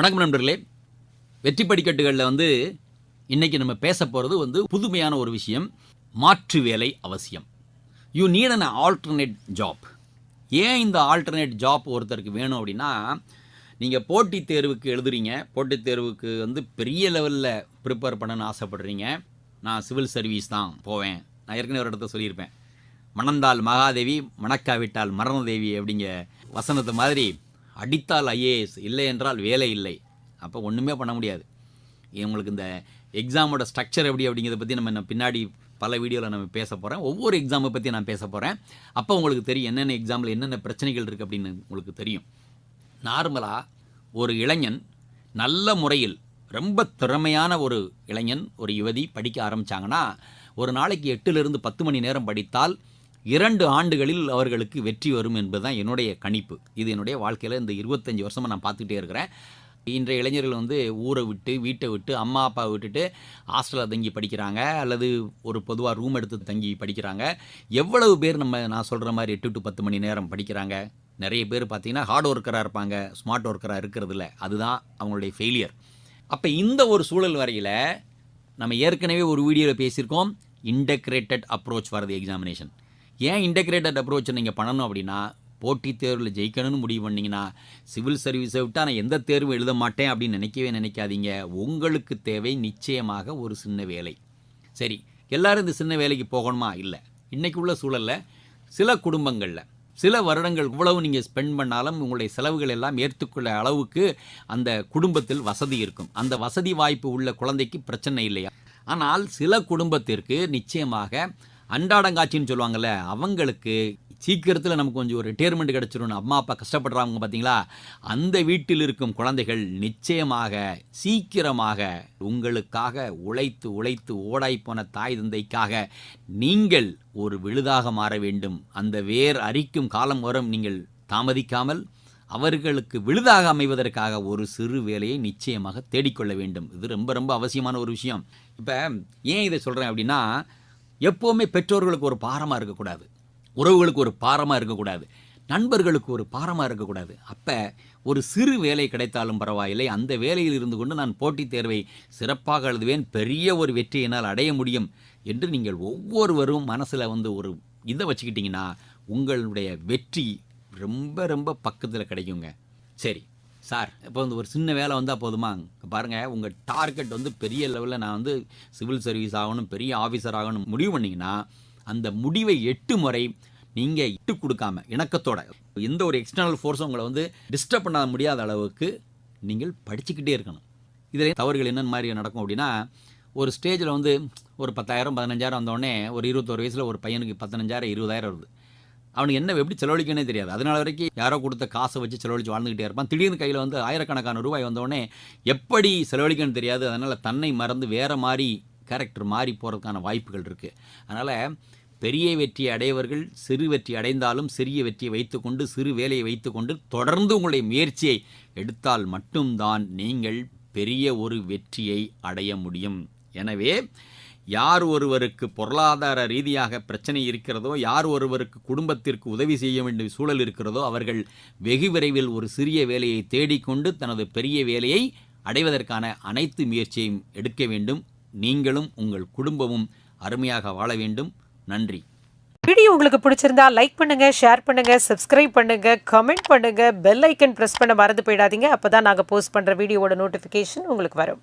வணக்கம் நண்பர்களே. வெற்றி படிக்கட்டுகளில் வந்து இன்றைக்கி நம்ம பேச போகிறது வந்து புதுமையான ஒரு விஷயம் மாற்று வேலை அவசியம். You need an alternate job ஏன் இந்த ஆல்டர்னேட் ஜாப் ஒருத்தருக்கு வேணும் அப்படின்னா நீங்கள் போட்டித் தேர்வுக்கு எழுதுறீங்க போட்டித் தேர்வுக்கு வந்து பெரிய லெவலில் ப்ரிப்பேர் பண்ணணும்னு ஆசைப்படுறீங்க. நான் சிவில் சர்வீஸ் தான் போவேன். நான் ஏற்கனவே ஒரு இடத்த சொல்லியிருப்பேன். மணந்தால் மகாதேவி மணக்காவிட்டால் மரணதேவி அப்படிங்க வசனத்தை மாதிரி அடித்தால் ஐஏஎஸ் இல்லை என்றால் வேலை இல்லை. அப்போ ஒன்றுமே பண்ண முடியாது. இவங்களுக்கு இந்த எக்ஸாமோட ஸ்ட்ரக்சர் எப்படி அப்படிங்கிறத பற்றி நம்ம பின்னாடி பல வீடியோவில் நம்ம பேச போகிறேன் ஒவ்வொரு எக்ஸாமை பற்றி நான் பேச போகிறேன் அப்போ உங்களுக்கு தெரியும் என்னென்ன எக்ஸாமில் என்னென்ன பிரச்சனைகள் இருக்குது அப்படின்னு உங்களுக்கு தெரியும். நார்மலாக ஒரு இளைஞன் நல்ல முறையில் ரொம்ப திறமையான ஒரு இளைஞன் ஒரு யுவதி படிக்க ஆரம்பித்தாங்கன்னா ஒரு நாளைக்கு எட்டுலேருந்து பத்து மணி நேரம் படித்தால் இரண்டு ஆண்டுகளில் அவர்களுக்கு வெற்றி வரும் என்பது தான் என்னுடைய கணிப்பு. இது என்னுடைய வாழ்க்கையில் இந்த இருபத்தஞ்சி வருஷமாக நான் பார்த்துக்கிட்டே இருக்கிறேன். இன்றைய இளைஞர்கள் வந்து ஊரை விட்டு வீட்டை விட்டு அம்மா அப்பா விட்டுட்டு ஹாஸ்டலில் தங்கி படிக்கிறாங்க அல்லது ஒரு பொதுவாக ரூம் எடுத்து தங்கி படிக்கிறாங்க. எவ்வளவு பேர் நம்ம நான் சொல்கிற மாதிரி எட்டு டு பத்து மணி நேரம் படிக்கிறாங்க. நிறைய பேர் பார்த்தீங்கன்னா ஹார்ட் ஒர்க்கராக இருப்பாங்க ஸ்மார்ட் ஒர்க்கராக இருக்கிறதுல அதுதான் அவங்களுடைய ஃபெயிலியர் அப்போ இந்த ஒரு சூழல் வரையில் நம்ம ஏற்கனவே ஒரு வீடியோவில் பேசியிருக்கோம் integrated approach for the examination ஏன் இன்டகிரேட்டட் அப்ரோச்சை நீங்கள் பண்ணணும் அப்படின்னா போட்டித் தேர்வில் ஜெயிக்கணும்னு முடிவு பண்ணிங்கன்னா சிவில் சர்வீஸை விட்டு நான் எந்த தேர்வும் எழுத மாட்டேன் அப்படின்னு நினைக்கவே நினைக்காதீங்க. உங்களுக்கு தேவை நிச்சயமாக ஒரு சின்ன வேலை. சரி எல்லோரும் இந்த சின்ன வேலைக்கு போகணுமா? இல்லை. இன்றைக்கி உள்ள சூழலில் சில குடும்பங்களில் சில வருடங்கள் இவ்வளவு நீங்கள் ஸ்பெண்ட் பண்ணாலும் உங்களுடைய செலவுகள் எல்லாம் ஏற்றுக்கொள்ள அளவுக்கு அந்த குடும்பத்தில் வசதி இருக்கும். அந்த வசதி வாய்ப்பு உள்ள குழந்தைக்கு பிரச்சனை இல்லையா? ஆனால் சில குடும்பத்திற்கு நிச்சயமாக அன்றாடங்காட்சின்னு சொல்லுவாங்கள்ல அவங்களுக்கு சீக்கிரத்தில் நமக்கு கொஞ்சம் ஒரு ரிட்டையர்மெண்ட் கிடச்சிரும் அம்மா அப்பா கஷ்டப்படுறாங்க பார்த்தீங்களா அந்த வீட்டில் இருக்கும் குழந்தைகள் நிச்சயமாக சீக்கிரமாக உங்களுக்காக உழைத்து உழைத்து ஓடாய் போன தாய் தந்தைக்காக நீங்கள் ஒரு விழுதாக மாற வேண்டும். அந்த வேர் அரிக்கும் காலம் வரும் நீங்கள் தாமதிக்காமல் அவர்களுக்கு விழுதாக அமைவதற்காக ஒரு சிறு வேலையை நிச்சயமாக தேடிக்கொள்ள வேண்டும். இது ரொம்ப ரொம்ப அவசியமான ஒரு விஷயம். இப்போ ஏன் இதை சொல்கிறேன் அப்படின்னா எப்போவுமே பெற்றோர்களுக்கு ஒரு பாரமாக இருக்கக்கூடாது. உறவுகளுக்கு ஒரு பாரமாக இருக்கக்கூடாது. நண்பர்களுக்கு ஒரு பாரமாக இருக்கக்கூடாது. அப்போ ஒரு சிறு வேலை கிடைத்தாலும் பரவாயில்லை. அந்த வேலையில் இருந்து கொண்டு நான் போட்டித் தேர்வை சிறப்பாக எழுதுவேன். பெரிய ஒரு வெற்றியினால் என்னால் அடைய முடியும் என்று நீங்கள் ஒவ்வொருவரும் மனசில் வந்து ஒரு இதை வச்சுக்கிட்டிங்கன்னா உங்களுடைய வெற்றி ரொம்ப ரொம்ப பக்கத்தில் கிடைக்குங்க. சரி. சார் இப்போ வந்து ஒரு சின்ன வேலை வந்தால் போதுமா? பாருங்கள் உங்கள் டார்கெட் வந்து பெரிய லெவலில் நான் வந்து சிவில் சர்வீஸ் ஆகணும் பெரிய ஆஃபீஸர் ஆகணும் முடிவு பண்ணிங்கன்னா அந்த முடிவை எட்டு முறை நீங்கள் இட்டு கொடுக்காம இணக்கத்தோட எந்த ஒரு எக்ஸ்டர்னல் ஃபோர்ஸும் உங்களை வந்து டிஸ்டர்ப் பண்ண முடியாத அளவுக்கு நீங்கள் படிச்சுக்கிட்டே இருக்கணும். இதில் தவறுகள் என்னென்ன மாதிரி நடக்கும் அப்படின்னா ஒரு ஸ்டேஜில் வந்து ஒரு பத்தாயிரம் பதினஞ்சாயிரம் வந்தோடனே ஒரு இருபத்தோரு வயசில் ஒரு பையனுக்கு பதினஞ்சாயிரம் இருபதாயிரம் வருது. அவனுக்கு என்ன எப்படி செலவழிக்கனே தெரியாது. அதனால வரைக்கும் யாரோ கொடுத்த காசை வச்சு செலவழிச்சு வாழ்ந்துக்கிட்டே இருப்பான். திடீர்னு கையில் வந்து ஆயிரக்கணக்கான ரூபாய் வந்தோடனே எப்படி செலவழிக்கணும்னு தெரியாது. அதனால் தன்னை மறந்து வேறு மாதிரி கேரக்டர் மாறி போகிறதுக்கான வாய்ப்புகள் இருக்குது அதனால் பெரிய வெற்றி அடையவர்கள் சிறு வெற்றி அடைந்தாலும் சிறிய வெற்றியை வைத்துக்கொண்டு சிறு வேலையை வைத்துக்கொண்டு தொடர்ந்து உங்களுடைய முயற்சியை எடுத்தால் மட்டும்தான் நீங்கள் பெரிய ஒரு வெற்றியை அடைய முடியும். எனவே யார் ஒருவருக்கு பொருளாதார ரீதியாக பிரச்சனை இருக்கிறதோ யார் ஒருவருக்கு குடும்பத்திற்கு உதவி செய்ய வேண்டிய சூழல் இருக்கிறதோ அவர்கள் வெகு விரைவில் ஒரு சிறிய வேலையை தேடிக்கொண்டு தனது பெரிய வேலையை அடைவதற்கான அனைத்து முயற்சியையும் எடுக்க வேண்டும். நீங்களும் உங்கள் குடும்பமும் அருமையாக வாழ வேண்டும். நன்றி. வீடியோ உங்களுக்கு பிடிச்சிருந்தா லைக் பண்ணுங்க ஷேர் பண்ணுங்க சப்ஸ்கிரைப் பண்ணுங்க கமெண்ட் பண்ணுங்க பெல் ஐக்கன் பிரஸ் பண்ண மறந்து போயிடாதீங்க. அப்பதான் நாங்கள் போஸ்ட் பண்ற வீடியோவோட நோட்டிஃபிகேஷன் உங்களுக்கு வரும்.